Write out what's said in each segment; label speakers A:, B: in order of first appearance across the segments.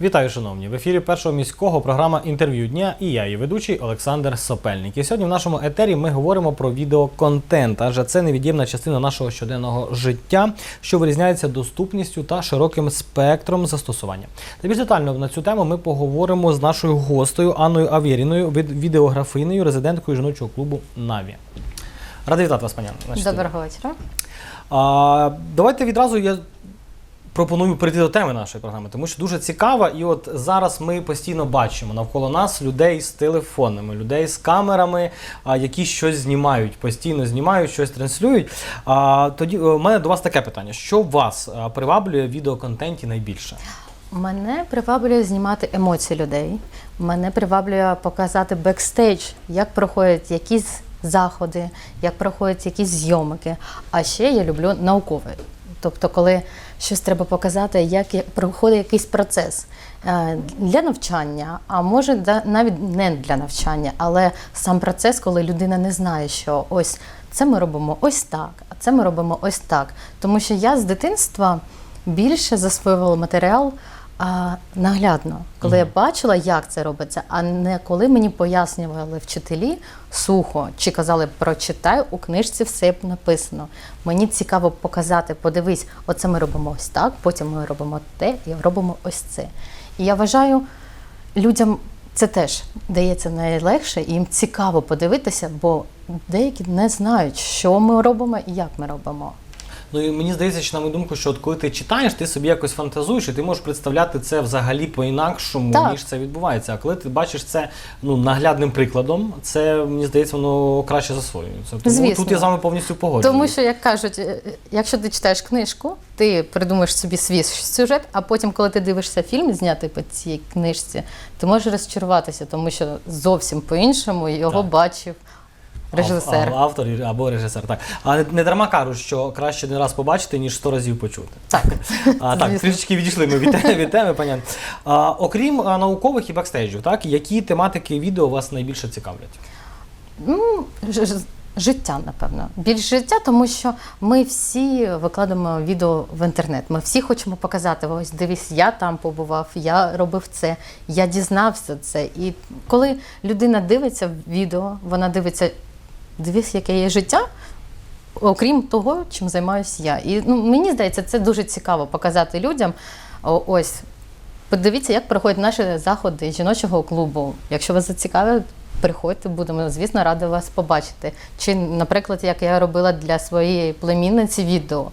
A: Вітаю, шановні! В ефірі першого міського програма інтерв'ю дня і я, її ведучий Олександр Сопельник. І сьогодні в нашому етері ми говоримо про відеоконтент, адже це невід'ємна частина нашого щоденного життя, що вирізняється доступністю та широким спектром застосування. Та більш детально на цю тему ми поговоримо з нашою гостею Анною Авєріною, від- відеографинею, резиденткою жіночого клубу Наві. Радий вітати вас, пані.
B: Доброго вечора.
A: А, давайте відразу я пропоную перейти до теми нашої програми, тому що дуже цікава. І от зараз ми постійно бачимо навколо нас людей з телефонами, людей з камерами, які щось знімають, постійно знімають, щось транслюють. А, тоді е, у мене до вас таке питання: що вас приваблює в відеоконтенті найбільше?
B: Мене приваблює знімати емоції людей. Мене приваблює показати бекстейдж, як проходять якісь заходи, як проходять якісь зйомки. А ще я люблю наукове. Тобто, коли щось треба показати, як проходить якийсь процес е, для навчання, а може навіть не для навчання, але сам процес, коли людина не знає, що ось це ми робимо ось так, а це ми робимо ось так. Тому що я з дитинства більше засвоювала матеріал а, наглядно, коли я бачила, як це робиться, а не коли мені пояснювали вчителі сухо чи казали прочитай у книжці все написано. Мені цікаво показати, подивись, оце ми робимо ось так, потім ми робимо те і робимо ось це. І я вважаю, людям це теж дається найлегше, і їм цікаво подивитися, бо деякі не знають, що ми робимо і як ми робимо.
A: Ну і мені здається, що на мою думку, що от коли ти читаєш, ти собі якось фантазуєш, і ти можеш представляти це взагалі по-інакшому,
B: Так.
A: ніж це відбувається. А коли ти бачиш це ну наглядним прикладом, це мені здається, воно краще засвоюється. Тому
B: Звісно.
A: тут я з вами повністю погоджуюсь.
B: Тому що, як кажуть, е, якщо ти читаєш книжку, ти придумаєш собі свій сюжет, а потім, коли ти дивишся фільм, знятий по цій книжці, ти можеш розчаруватися, тому що зовсім по-іншому його
A: Так.
B: бачив режисер.
A: Ав- ав- Автор і- або режисер, так. А не, не дарма кажуть, що краще один раз побачити, ніж сто разів почути.
B: Так.
A: А, так,
B: Звісно.
A: трішечки відійшли ми від, те- від теми, пані. А, окрім а, наукових і бекстейджів, так, які тематики відео вас найбільше цікавлять?
B: Ну, ж- ж- життя, напевно. Більш життя, тому що ми всі викладаємо відео в інтернет. Ми всі хочемо показати: ось дивись, я там побував, я робив це, я дізнався це. І коли людина дивиться відео, вона дивиться, дивись, яке є життя. Окрім того, чим займаюся я. І ну, мені здається, це дуже цікаво показати людям. Ось Подивіться, як проходять наші заходи жіночого клубу. Якщо вас зацікавить, приходьте, будемо, звісно, раді вас побачити. Чи, наприклад, як я робила для своєї племінниці відео.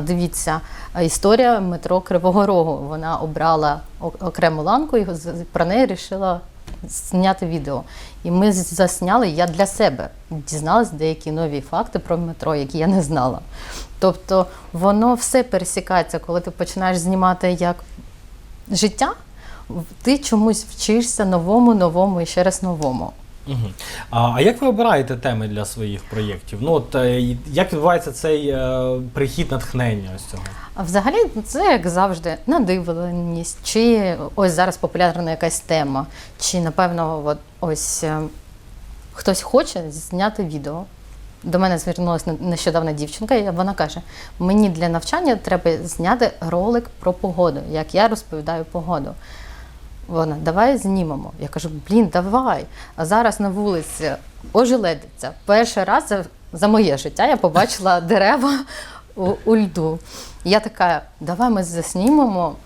B: Дивіться, історія метро Кривого Рогу. Вона обрала окрему ланку і про неї вирішила зняти відео. І ми засняли, я для себе дізналась деякі нові факти про метро, які я не знала. Тобто воно все пересікається, коли ти починаєш знімати як життя, ти чомусь вчишся новому, новому і ще раз новому.
A: Угу. А, як ви обираєте теми для своїх проєктів? Ну, от, е, як відбувається цей е, прихід натхнення ось цього?
B: Взагалі це як завжди надивленість, чи ось зараз популярна якась тема, чи напевно, от ось е, хтось хоче зняти відео. До мене звернулася не- нещодавно дівчинка, і вона каже: мені для навчання треба зняти ролик про погоду, як я розповідаю погоду. Вона, давай знімемо. Я кажу, блін, давай. А зараз на вулиці ожеледиться. Перший раз за, за моє життя я побачила дерева у, у льду. Я така, давай ми заснімемо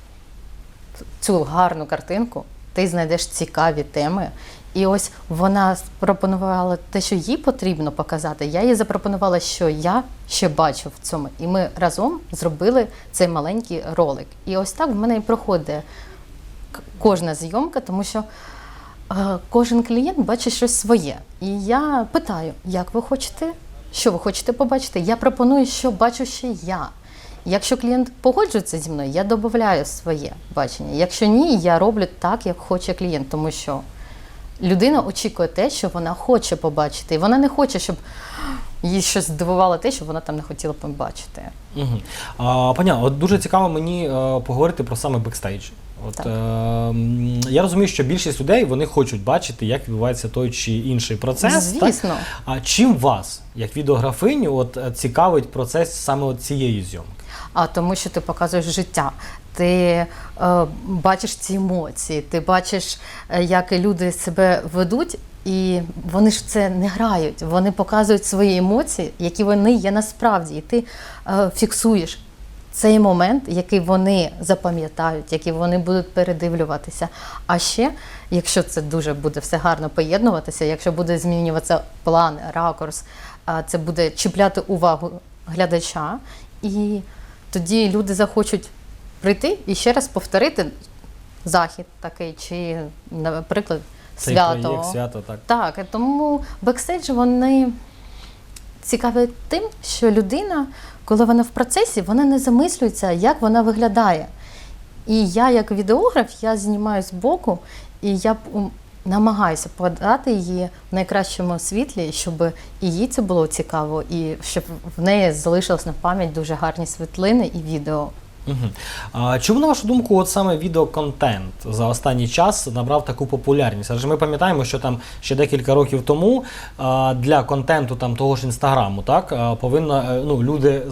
B: цю гарну картинку, ти знайдеш цікаві теми. І ось вона пропонувала те, що їй потрібно показати. Я їй запропонувала, що я ще бачу в цьому. І ми разом зробили цей маленький ролик. І ось так в мене і проходить кожна зйомка, тому що е, кожен клієнт бачить щось своє. І я питаю, як ви хочете, що ви хочете побачити? Я пропоную, що бачу ще я. Якщо клієнт погоджується зі мною, я додаю своє бачення. Якщо ні, я роблю так, як хоче клієнт, тому що людина очікує те, що вона хоче побачити. І вона не хоче, щоб їй щось здивувало те, що вона там не хотіла побачити.
A: Угу. А, Паня, от дуже цікаво мені е, поговорити про саме бекстейдж. От, е, я розумію, що більшість людей вони хочуть бачити, як відбувається той чи інший процес.
B: Звісно.
A: Так? А чим вас, як відеографиню, от, е, цікавить процес саме от цієї зйомки?
B: а тому, що ти показуєш життя. ти е, бачиш ці емоції, ти бачиш, е, як люди себе ведуть, і вони ж це не грають. Вони показують свої емоції, які вони є насправді. І ти е, фіксуєш цей момент, який вони запам'ятають, який вони будуть передивлюватися. А ще, якщо це дуже буде все гарно поєднуватися, якщо буде змінюватися план, ракурс, а це буде чіпляти увагу глядача, і тоді люди захочуть прийти і ще раз повторити захід такий, чи, наприклад,
A: Цей
B: свято.
A: проєкт, свято, так.
B: Так, тому бекстейдж вони цікаві тим, що людина, коли вона в процесі, вона не замислюється, як вона виглядає. І я, як відеограф, я знімаю з боку, і я намагаюся подати її в найкращому світлі, щоб і їй це було цікаво, і щоб в неї залишилось на пам'ять дуже гарні світлини і відео.
A: Угу. А, чому, на вашу думку, от саме відеоконтент за останній час набрав таку популярність? Адже ми пам'ятаємо, що там ще декілька років тому а, для контенту там того ж інстаграму, так а, повинно е, ну, люди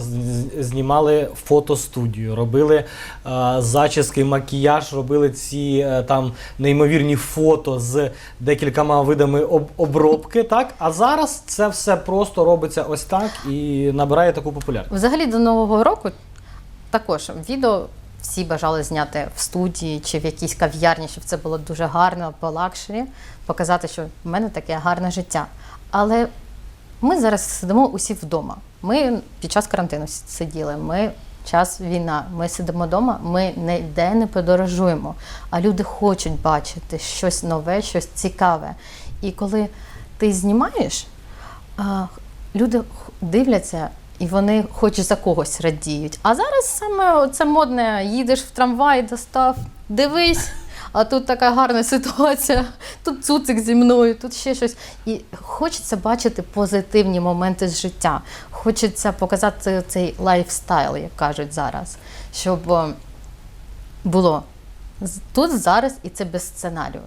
A: знімали фотостудію, робили а, зачіски, макіяж, робили ці е, там неймовірні фото з декількома видами об- обробки. Так, а зараз це все просто робиться ось так і набирає таку популярність.
B: Взагалі до Нового року також відео всі бажали зняти в студії чи в якійсь кав'ярні, щоб це було дуже гарно, по показати, що в мене таке гарне життя. Але ми зараз сидимо усі вдома. Ми під час карантину сиділи. Ми час війна. Ми сидимо вдома, ми ніде не подорожуємо. А люди хочуть бачити щось нове, щось цікаве. І коли ти знімаєш, люди дивляться. І вони хоч за когось радіють. А зараз саме це модне: їдеш в трамвай, достав, дивись, а тут така гарна ситуація, тут цуцик зі мною, тут ще щось. І хочеться бачити позитивні моменти з життя. Хочеться показати цей лайфстайл, як кажуть зараз, щоб е, було тут зараз і це без сценарію.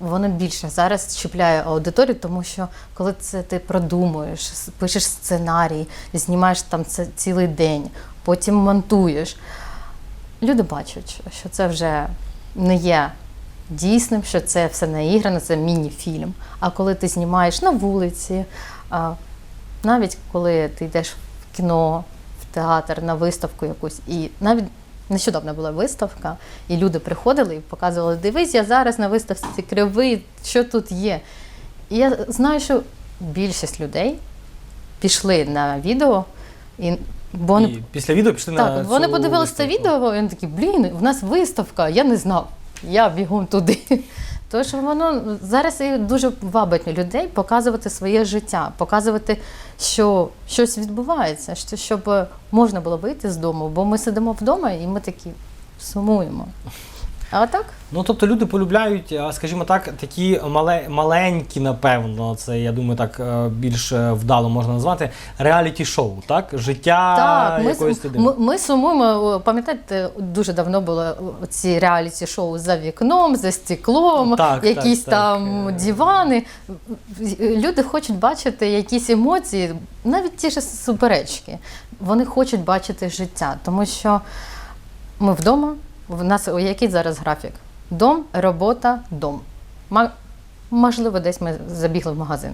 B: Воно більше зараз чіпляє аудиторію, тому що коли це ти продумуєш, пишеш сценарій, знімаєш там це цілий день, потім монтуєш. Люди бачать, що це вже не є дійсним, що це все наіграно, це міні-фільм. А коли ти знімаєш на вулиці, навіть коли ти йдеш в кіно, в театр, на виставку якусь, і навіть нещодавно була виставка, і люди приходили і показували: дивись, я зараз на виставці кривий, що тут є. І я знаю, що більшість людей пішли на відео, і, бо вони
A: І після відео пішли на
B: так, вони
A: цю
B: подивилися це
A: виставку.
B: відео, і вони такі, блін, в нас виставка, я не знав. Я бігом туди. Тож воно зараз і дуже вабить людей показувати своє життя, показувати, що щось відбувається, що, щоб можна було вийти з дому, бо ми сидимо вдома і ми такі сумуємо. А так?
A: Ну, тобто люди полюбляють, скажімо так, такі мале, маленькі, напевно, це я думаю, так е, більш е, вдало можна назвати реаліті-шоу, так? Життя
B: Так,
A: якоїсь людини.
B: ми, ми сумуємо. Пам'ятаєте, дуже давно було ці реаліті-шоу за вікном, за стеклом,
A: Так,
B: якісь
A: так, так.
B: там дивани. Люди хочуть бачити якісь емоції, навіть ті ж суперечки. Вони хочуть бачити життя, тому що ми вдома. В нас який зараз графік? Дом, робота, дом. Можливо, десь ми забігли в магазин.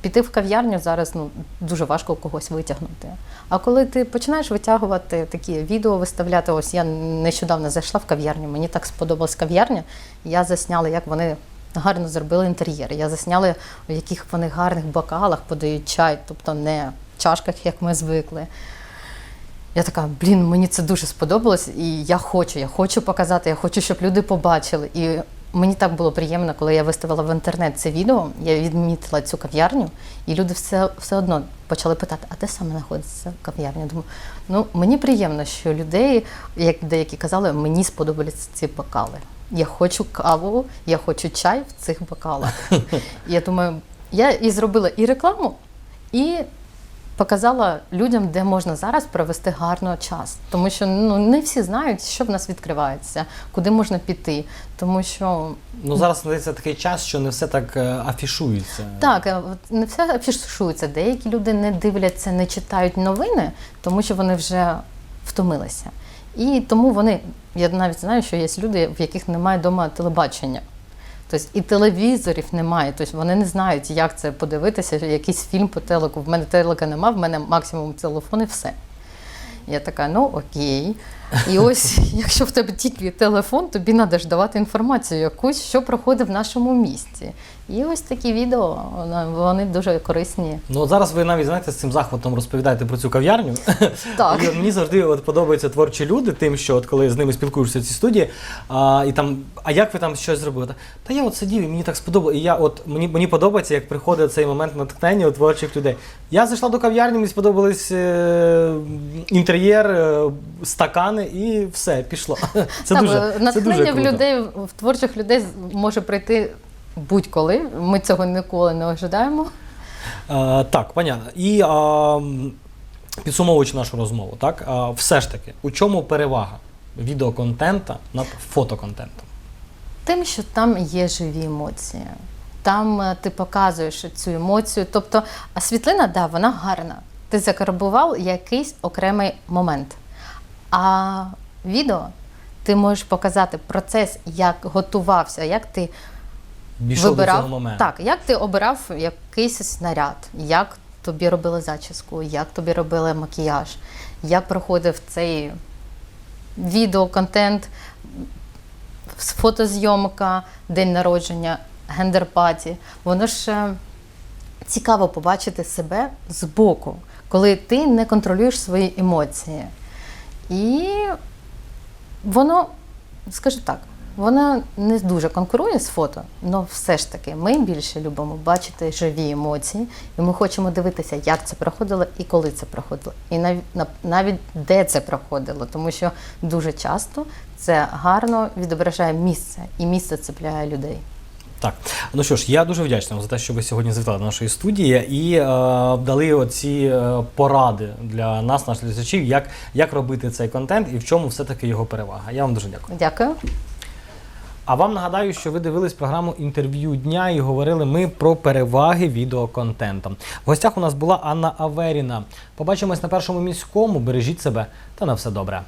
B: Піти в кав'ярню зараз ну, дуже важко когось витягнути. А коли ти починаєш витягувати такі відео, виставляти, ось я нещодавно зайшла в кав'ярню, мені так сподобалась кав'ярня. Я засняла, як вони гарно зробили інтер'єр. Я засняла, в яких вони гарних бокалах подають чай, тобто не в чашках, як ми звикли. Я така, блін, мені це дуже сподобалось, і я хочу, я хочу показати, я хочу, щоб люди побачили. І мені так було приємно, коли я виставила в інтернет це відео, я відмітила цю кав'ярню, і люди все, все одно почали питати, а де саме знаходиться кав'ярня? Думаю, ну мені приємно, що людей, як деякі казали, мені сподобались ці бокали. Я хочу каву, я хочу чай в цих бокалах. Я думаю, я і зробила і рекламу, і показала людям, де можна зараз провести гарно час. Тому що ну не всі знають, що в нас відкривається, куди можна піти. Тому що
A: Ну зараз надається такий час, що не все так е, афішується.
B: так, е, не все афішується. Деякі люди не дивляться, не читають новини, тому що вони вже втомилися. І тому вони Я навіть знаю, що є люди, в яких немає вдома телебачення. Тобто і телевізорів немає. Тобто вони не знають, як це подивитися, якийсь фільм по телеку. В мене телека немає, в мене максимум телефон і все. Я така, ну окей. І ось, якщо в тебе тільки телефон, тобі треба ж давати інформацію якусь, що проходить в нашому місті. І ось такі відео, вони дуже корисні.
A: Ну от зараз ви навіть знаєте з цим захватом розповідаєте про цю кав'ярню.
B: Так.
A: І мені завжди от подобаються творчі люди, тим, що от коли з ними спілкуєшся в цій студії, а, і там, а як ви там щось зробили? Та, я от сидів і мені так сподобалося. І я от мені, мені подобається, як приходить цей момент натхнення у творчих людей. Я зайшла до кав'ярні, мені сподобались е, інтер'єр, е, стакани і все, пішло. Це
B: так,
A: дуже, це
B: натхнення
A: дуже
B: в людей, в творчих людей може прийти будь-коли. Ми цього ніколи не ожидаємо.
A: Е, так, понятно. І а, підсумовуючи нашу розмову, так, а, все ж таки, у чому перевага відеоконтента над фотоконтентом?
B: Тим, що там є живі емоції. Там е, ти показуєш цю емоцію. Тобто, а світлина, да, вона гарна. Ти закарбував якийсь окремий момент. А відео ти можеш показати процес, як готувався, як ти
A: Більше до цього моменту.
B: Так, як ти обирав якийсь снаряд, як тобі робили зачіску, як тобі робили макіяж, як проходив цей відеоконтент, фотозйомка, день народження, гендер-паті. Воно ж е, цікаво побачити себе збоку, коли ти не контролюєш свої емоції. І воно, скажу так, воно не дуже конкурує з фото, але все ж таки ми більше любимо бачити живі емоції, і ми хочемо дивитися, як це проходило і коли це проходило, і навіть де це проходило, тому що дуже часто це гарно відображає місце, і місце цепляє людей.
A: Так, ну що ж, я дуже вдячний вам за те, що ви сьогодні завітали до нашої студії і е, дали оці е, поради для нас, наших глядачів, як, як робити цей контент і в чому все-таки його перевага. Я вам дуже дякую.
B: Дякую.
A: А вам нагадаю, що ви дивились програму інтерв'ю дня і говорили ми про переваги відеоконтенту. В гостях у нас була Анна Аверіна. Побачимось на першому міському. Бережіть себе та на все добре.